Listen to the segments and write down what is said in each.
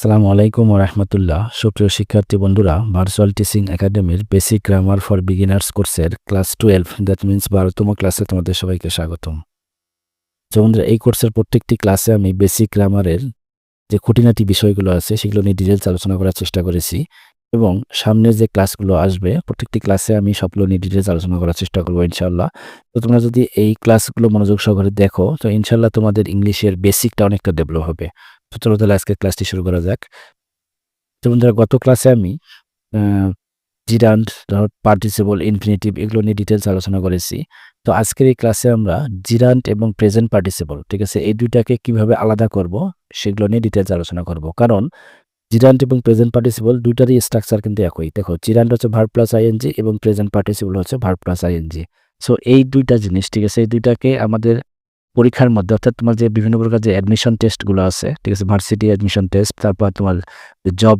আসসালামু আলাইকুম রহমতুল্লাহ। সুপ্রিয় শিক্ষার্থী বন্ধুরা ভার্চুয়াল টিচিং একাডেমির বেসিক গ্রামার ফর বিগিনার্স কোর্সের ক্লাস টুয়েলভ দ্যাট মিন্স বারোতম ক্লাসে তোমাদের সবাইকে স্বাগতম। তো বন্ধুরা, এই কোর্সের প্রত্যেকটি ক্লাসে আমি বেসিক গ্রামারের যে খুঁটিনাটি বিষয়গুলো আছে, সেগুলো নিয়ে ডিটেলস আলোচনা করার চেষ্টা করেছি এবং সামনে যে ক্লাসগুলো আসবে, প্রত্যেকটি ক্লাসে আমি সবগুলো নিয়ে ডিটেলস আলোচনা করার চেষ্টা করব ইনশাল্লাহ তো তোমরা যদি এই ক্লাসগুলো মনোযোগ সহকারে দেখো, তো ইনশাল্লাহ তোমাদের ইংলিশের বেসিকটা অনেকটা ডেভেলপ হবে। তো চলো তাহলে আজকে ক্লাসটি শুরু করা যাক। তো বন্ধুরা, গত ক্লাসে আমি জিরান্ড পার্টিসিপল ইনফিনিটিভ এগুলো নিয়ে ডিটেলস আলোচনা করেছি। তো আজকের এই ক্লাসে আমরা জিরান্ট এবং প্রেজেন্ট পার্টিসিপল ঠিক আছে, এই দুইটাকে কীভাবে আলাদা করব সেগুলো নিয়ে ডিটেলস আলোচনা করব। কারণ জিরান্ট এবং প্রেজেন্ট পার্টিসিপল দুইটারই স্ট্রাকচার কিন্তু একই। দেখো, জিরান্ট হচ্ছে ভার প্লাস আইএনজি এবং প্রেজেন্ট পার্টিসিপল হচ্ছে ভার প্লাস আইএনজি সো এই দুইটা জিনিস, ঠিক আছে, এই দুইটাকে আমাদের পরীক্ষার মধ্যে, অর্থাৎ তোমার যে বিভিন্ন প্রকার যে অ্যাডমিশন টেস্টগুলো আছে, ঠিক আছে ভার্সিটি অ্যাডমিশন টেস্ট তারপর তোমার জব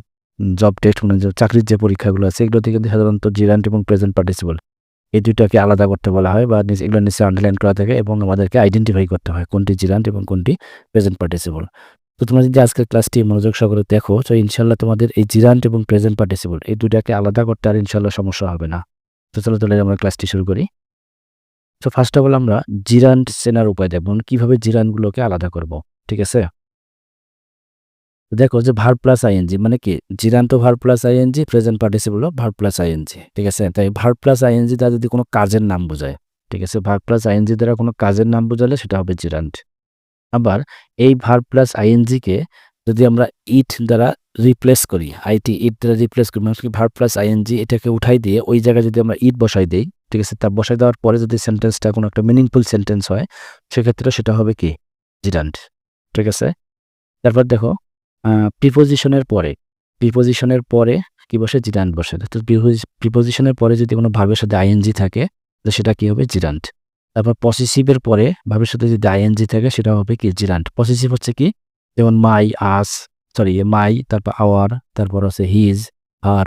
জব টেস্ট মানে চাকরির যে পরীক্ষাগুলো আছে এগুলোতে কিন্তু সাধারণত জিরান্ট এবং প্রেজেন্ট পার্টিসিপল এই দুইটাকে আলাদা করতে বলা হয় বা নিচে- এগুলো নিচে আন্ডারলাইন করা থাকে এবং আমাদেরকে আইডেন্টিফাই করতে হয় কোনটি জিরান্ট এবং কোনটি প্রেজেন্ট পার্টিসিপল তো তোমরা যদি আজকের ক্লাসটি মনোযোগ সহকারে দেখো, তো ইনশাল্লাহ তোমাদের এই জিরান্ট এবং প্রেজেন্ট পার্টিসিপল এই দুইটাকে আলাদা করতে আর ইনশাল্লাহ সমস্যা হবে না। তো চলো তাহলে আমরা ক্লাসটি শুরু করি। তো ফার্স্ট অফ অল আমরা জিরান্ট চেনার উপায় দেখব মানে কীভাবে জিরানগুলোকে আলাদা করব, ঠিক আছে? দেখো যে ভার প্লাস আইএনজি মানে কি? Gerund verb plus ING present participle verb plus ING ঠিক আছে? তাই ভার প্লাস আইএনজি দ্বারা যদি কোনো কাজের নাম বোঝায়, ঠিক আছে? ভার প্লাস আইএনজি দ্বারা কোনো কাজের নাম বোঝালে সেটা হবে জিরান্ট। আবার এই ভার প্লাস আইএনজিকে যদি আমরা ইট দ্বারা রিপ্লেস করি আইটি ইট দ্বারা রিপ্লেস করি মানে ভার প্লাস আইএনজি এটাকে উঠাই দিয়ে ওই জায়গায় যদি আমরা ইট বসাই দিই ঠিক আছে তা বসাই দেওয়ার পরে যদি সেন্টেন্সটা কোনো একটা মিনিংফুল সেন্টেন্স হয়, সেক্ষেত্রে সেটা হবে কি? জিরান্ট ঠিক আছে? তারপর দেখো প্রিপোজিশনের পরে প্রিপোজিশনের পরে কি বসে? জিরান্ট বসে। তো প্রিপোজিশনের পরে যদি কোনো ভাবের সাথে আইএনজি থাকে, তো সেটা কি হবে? জিরান্ট তারপর পসেসিভের পরে ভাবের সাথে যদি আইএনজি থাকে, সেটা হবে কি? জিরান্ট পসেসিভ হচ্ছে কি? যেমন মাই আস সরি মাই তারপর আওয়ার তারপর হচ্ছে হিজ আর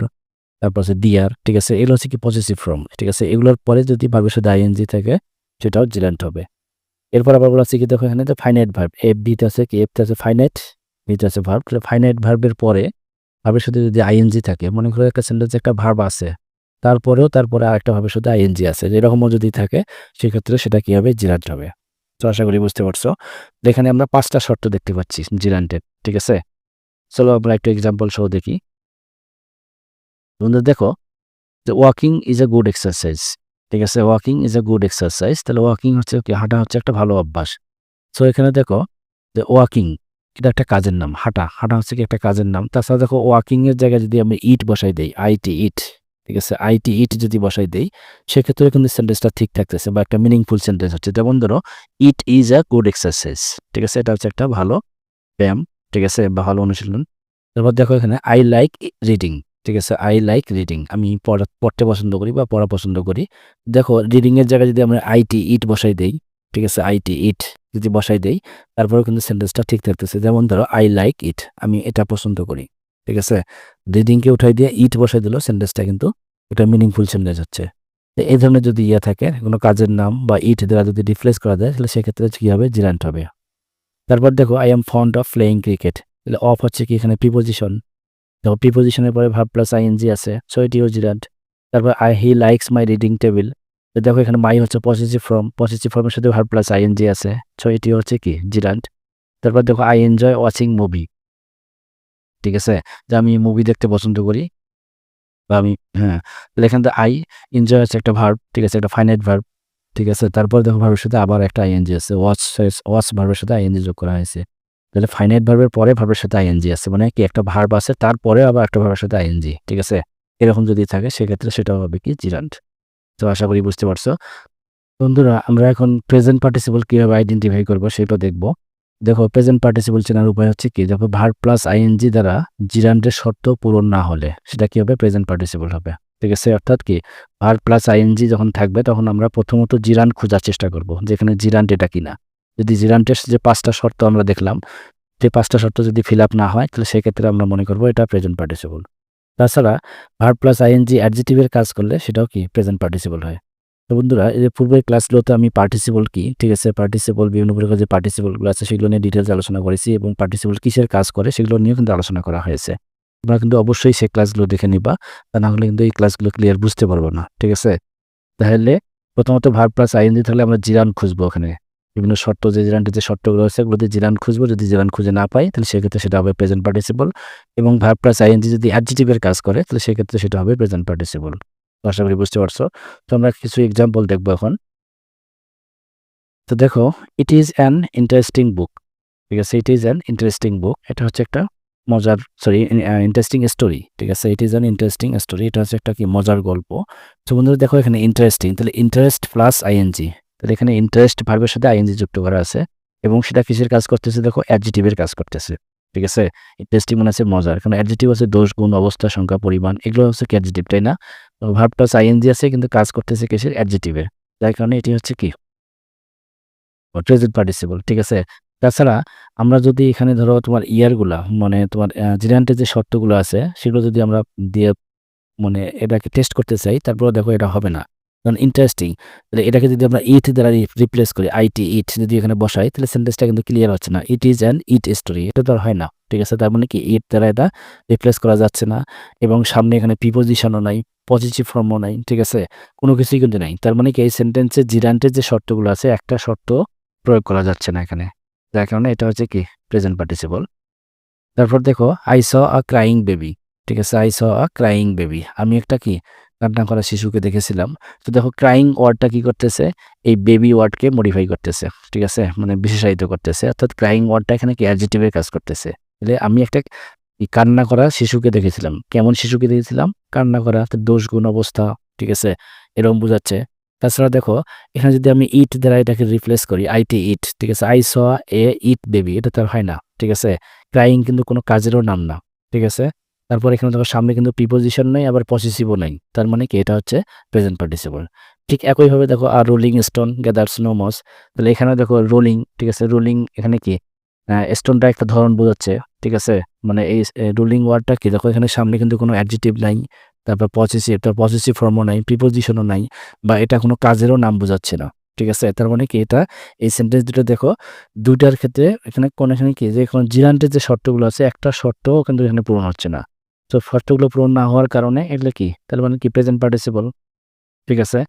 তারপর হচ্ছে দিয়ার ঠিক আছে? এগুলো হচ্ছে কি পজিটিভ ফর্ম ঠিক আছে? এগুলোর পরে যদি ভার্বের সাথে আইএনজি থাকে, সেটাও জিল্যান্ট হবে। এরপর আবার বলা আছে কি, দেখো এখানে ফাইনাইট ভার্ব এফ বিতে আছে কি? এফতে আছে ফাইনাইট বিতে আছে ভার্ব ফাইনাইট ভার্বের পরে ভার্বের সাথে যদি আইএনজি থাকে, মনে করো একটা সেন্টেন্সে একটা ভার্ব আছে, তারপরেও তারপরে আরেকটা ভার্বের সাথে আইএনজি আছে এরকমও যদি থাকে, সেক্ষেত্রে সেটা কি হবে জিরান্ট হবে? তো আশা করি বুঝতে পারছ। এখানে আমরা পাঁচটা শর্ত দেখতে পাচ্ছি জিরান্টের ঠিক আছে? চলো আমরা একটু এক্সাম্পল সহ দেখি। বন্ধু, দেখো, যে walking is a good exercise ঠিক আছে? Walking is a good exercise তাহলে ওয়াকিং হচ্ছে কি, হাঁটা হচ্ছে একটা ভালো অভ্যাস। সো এখানে দেখো, যে ওয়াকিং এটা একটা কাজের নাম, হাঁটা হাঁটা হচ্ছে কি একটা কাজের নাম। তাছাড়া দেখো ওয়াকিংয়ের জায়গায় যদি আমি ইট বসাই দিই আইটি ইট ঠিক আছে? আইটি ইট যদি বসাই দেই, সেক্ষেত্রে কিন্তু সেন্টেন্সটা ঠিক থাকতেছে বা একটা মিনিংফুল সেন্টেন্স হচ্ছে। যেমন ধরো it is a good exercise ঠিক আছে? এটা হচ্ছে একটা ভালো ব্যায়াম, ঠিক আছে? ভালো অনুশীলন। তারপর দেখো এখানে আই লাইক রিডিং ঠিক আছে আই লাইক রিডিং আমি পড়া, পড়তে পছন্দ করি বা পড়া পছন্দ করি। দেখো রিডিংয়ের জায়গায় যদি আমরা আইটি ইট বসাই দেই, ঠিক আছে আইটি ইট যদি বসাই দেই, তারপরেও কিন্তু সেন্টেন্সটা ঠিক থাকতেছে। যেমন ধরো আই লাইক ইট আমি এটা পছন্দ করি, ঠিক আছে? রিডিংকে উঠাই দিয়ে ইট বসাই দিল সেন্টেন্সটা কিন্তু এটা মিনিংফুল সেন্টেন্স হচ্ছে এই ধরনের যদি ইয়ে থাকে, কোনো কাজের নাম বা ইট দ্বারা যদি রিপ্লেস করা যায়, তাহলে সেক্ষেত্রে কী হবে? জিরান্ট হবে। তারপর দেখো I am fond of playing cricket তাহলে অফ হচ্ছে কি এখানে প্রিপোজিশন দেখো প্রিপোজিশনের পরে ভাব প্লাস আইএনজি আছে সো এটিও জিরান্ট তারপর I he likes my reading table তো দেখো, এখানে মাই হচ্ছে পজিটিভ ফর্ম পজিটিভ ফর্মের সাথে ভাব প্লাস আইএনজি আছে। সো এটি হচ্ছে কি? জিরান্ট তারপর দেখো আই এনজয় ওয়াচিং মুভি ঠিক আছে? যে আমি মুভি দেখতে পছন্দ করি। বা আমি হ্যাঁ। তাহলে এখানে আই এনজয় হচ্ছে একটা ভার্ব ঠিক আছে? একটা ফাইনাইট ভার্ব ঠিক আছে? তারপর দেখো ভার্বের সাথে আবার একটা আইএনজি আছে। ওয়াচ ওয়াচ ভার্বের সাথে আইএনজি যোগ করা হয়েছে। তাহলে ফাইনাইট ভার্বের পরে ভার্বের সাথে আইএনজি আছে। মানে কি একটা ভার্ব আছে তারপরে আবার একটা ভার্বের সাথে আইএনজি ঠিক আছে? এরকম যদি থাকে, সেক্ষেত্রে সেটা হবে কি জিরান্ট তো আশা করি বুঝতে পারছ? বন্ধুরা, আমরা এখন প্রেজেন্ট পার্টিসিপল কীভাবে আইডেন্টিফাই করব সেটা দেখব। দেখো প্রেজেন্ট পার্টিসিপল চেনার উপায় হচ্ছে কি? দেখো ভার প্লাস আইএনজি দ্বারা জিরান্টের শর্ত পূরণ না হলে সেটা কি হবে? প্রেজেন্ট পার্টিসিপল হবে। ঠিক আছে? অর্থাৎ কি? ভার প্লাস আইএনজি যখন থাকবে, তখন আমরা প্রথমত জিরান্ট খোঁজার চেষ্টা করব যেখানে জিরান্ট এটা কিনা। যদি জিরান্টের যে পাঁচটা শর্ত আমরা দেখলাম, যে পাঁচটা শর্ত যদি ফিল আপ না হয়, তাহলে সেক্ষেত্রে আমরা মনে করব এটা প্রেজেন্ট পার্টিসিপল তাছাড়া ভার প্লাস আইএনজি অ্যাডজেটিভের কাজ করলে সেটাও কি প্রেজেন্ট পার্টিসিপল হয়? তো বন্ধুরা এই যে পূর্বের ক্লাসগুলোতে আমি পার্টিসিপল কি, ঠিক আছে? পার্টিসিপল বিভিন্ন প্রকার যে পার্টিসিপলগুলো আছে, সেগুলো নিয়ে ডিটেলস আলোচনা করেছি এবং পার্টিসিপল কিসের কাজ করে, সেগুলো নিয়েও কিন্তু আলোচনা করা হয়েছে। তোমরা কিন্তু অবশ্যই সেই ক্লাসগুলো দেখে নিবা, তা না হলে কিন্তু এই ক্লাসগুলো ক্লিয়ার বুঝতে পারব না, ঠিক আছে? তাহলে প্রথমত ভার প্লাস আইএনজি থাকলে আমরা জিরান খুঁজবো ওখানে। বিভিন্ন শর্ত যে জিরানটির যে শর্তগুলো আছে সেগুলোতে জিরান খুঁজবো। যদি জিরান খুঁজে না পাই, তাহলে সেক্ষেত্রে সেটা হবে প্রেজেন্ট পার্টিসিপল এবং ভার প্লাস আইএনজি যদি অ্যাডজেটিভের কাজ করে, তাহলে সেক্ষেত্রে সেটা হবে প্রেজেন্ট পার্টিসিপল আশা করি বুঝতে পারছ? তো আমরা কিছু এক্সাম্পল দেখব এখন। তো দেখো it is an interesting book ঠিক আছে it is an interesting book এটা হচ্ছে একটা মজার সরি ইন্টারেস্টিং স্টোরি ঠিক আছে it is an interesting story এটা হচ্ছে একটা কি মজার গল্প। তো বন্ধুরা দেখো এখানে ইন্টারেস্টিং তাহলে ইন্টারেস্ট প্লাস আইএনজি তাহলে এখানে ইন্টারেস্ট ভার্বের সাথে আইএনজি যুক্ত করা আছে এবং সেটা কিসের কাজ করতেছে? দেখো অ্যাডজেটিভের কাজ করতেছে, ঠিক আছে? ইন্টারেস্টিং মানে আছে মজার, কারণ অ্যাডজেটিভ আছে দোষ, গুণ, অবস্থা, সংখ্যা, পরিমাণ, এগুলো হচ্ছে অ্যাডজেটিভ তাই না? ভার্ব প্লাস আইএনজি আছে, কিন্তু কাজ করতেছে কিসের? অ্যাডজেটিভের যার কারণে এটি হচ্ছে কি? প্রেজেন্ট পার্টিসিপল ঠিক আছে? তাছাড়া আমরা যদি এখানে ধরো তোমার ইয়ারগুলা মানে তোমার জিরান্টের যে শর্তগুলো আছে, সেগুলো যদি আমরা দিয়ে মানে এটাকে টেস্ট করতে চাই তারপরে দেখো এটা হবে না। কারণ ইন্টারেস্টিং তাহলে এটাকে যদি আমরা ইট দ্বারা রিপ্লেস করি আইটি ইট যদি এখানে বসাই, তাহলে সেন্টেন্সটা কিন্তু ক্লিয়ার হচ্ছে না। It is an it story এটা তো আর হয় না, ঠিক আছে? তার মানে কি? ইট দ্বারা এটা রিপ্লেস করা যাচ্ছে না এবং সামনে এখানে প্রিপোজিশনও নাই পজিটিভ ফর্মও নাই, ঠিক আছে? কোনো কিছুই কিন্তু নাই। তার মানে কি? এই সেন্টেন্সে জিরান্টের যে শর্তগুলো আছে, একটা শর্ত প্রয়োগ করা যাচ্ছে না এখানে। যার কারণে এটা হচ্ছে কি? প্রেজেন্ট পার্টিসিপল তারপর দেখো I saw a crying baby ঠিক আছে? I saw a crying baby আমি একটা কি? কান্না করা শিশুকে দেখেছিলাম। তো দেখো ক্রাইং ওয়ার্ডটা কি করতেছে? এই বেবি ওয়ার্ডকে মডিফাই করতেছে, ঠিক আছে? মানে বিশেষায়িত করতেছে। অর্থাৎ ক্রাইং ওয়ার্ডটা এখানে কি অ্যাডজেটিভের কাজ করতেছে? তাহলে আমি একটা কান্না করা শিশুকে দেখেছিলাম। কেমন শিশুকে দেখেছিলাম? কান্না করা দোষ গুণ অবস্থা, ঠিক আছে? এরকম বোঝাচ্ছে। তাছাড়া দেখো, এখানে যদি আমি ইট দ্বারা এটাকে রিপ্লেস করি আইটি ইট ঠিক আছে? I saw A it baby এটা তো হয় না, ঠিক আছে? ক্রাইং কিন্তু কোনো কাজেরও নাম না, ঠিক আছে? তারপর এখানে দেখো সামনে কিন্তু প্রিপোজিশন নেই, আবার পসেসিভও নেই। তার মানে কি? এটা হচ্ছে প্রেজেন্ট পার্টিসিপল ঠিক একইভাবে দেখো আর rolling stone gather no moss তাহলে এখানে দেখো রোলিং ঠিক আছে? রোলিং এখানে কি? স্টোনটা একটা ধরন বোঝাচ্ছে, ঠিক আছে? মানে এই রোলিং ওয়ার্ডটা কি? দেখো এখানে সামনে কিন্তু কোনো অ্যাডজেটিভ নাই, তারপর পসেসিভ তার পসেসিভ ফর্মও নাই প্রিপোজিশনও নাই, বা এটা কোনো কাজেরও নাম বোঝাচ্ছে না, ঠিক আছে? তার মানে কি? এটা, এই সেন্টেন্স দুটো দেখো, দুইটার ক্ষেত্রে এখানে কোন এখানে কি? যে এখন জিরান্টের যে শর্তগুলো আছে, একটা শর্তও কিন্তু এখানে পূরণ হচ্ছে না। তো শর্তগুলো পূরণ না হওয়ার কারণে এগুলো কি? তাহলে মানে কি প্রেজেন্ট পার্টিসিপল ঠিক আছে?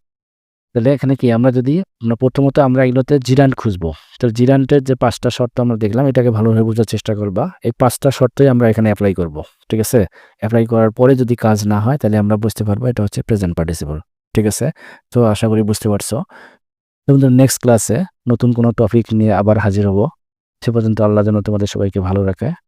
তাহলে এখানে কি, আমরা যদি, আমরা প্রথমত আমরা এগুলোতে জিরান্ট খুঁজবো। তো জিরান্টের যে পাঁচটা শর্ত আমরা দেখলাম, এটাকে ভালোভাবে বোঝার চেষ্টা করবা। এই পাঁচটা শর্তই আমরা এখানে অ্যাপ্লাই করব, ঠিক আছে? অ্যাপ্লাই করার পরে যদি কাজ না হয়, তাহলে আমরা বুঝতে পারব এটা হচ্ছে প্রেজেন্ট পার্টিসিপল ঠিক আছে? তো আশা করি বুঝতে পারছ। তোমাদের নেক্সট ক্লাসে নতুন কোনো টপিক নিয়ে আবার হাজির হব। সে পর্যন্ত আল্লাহ যেন তোমাদের সবাইকে ভালো রাখে।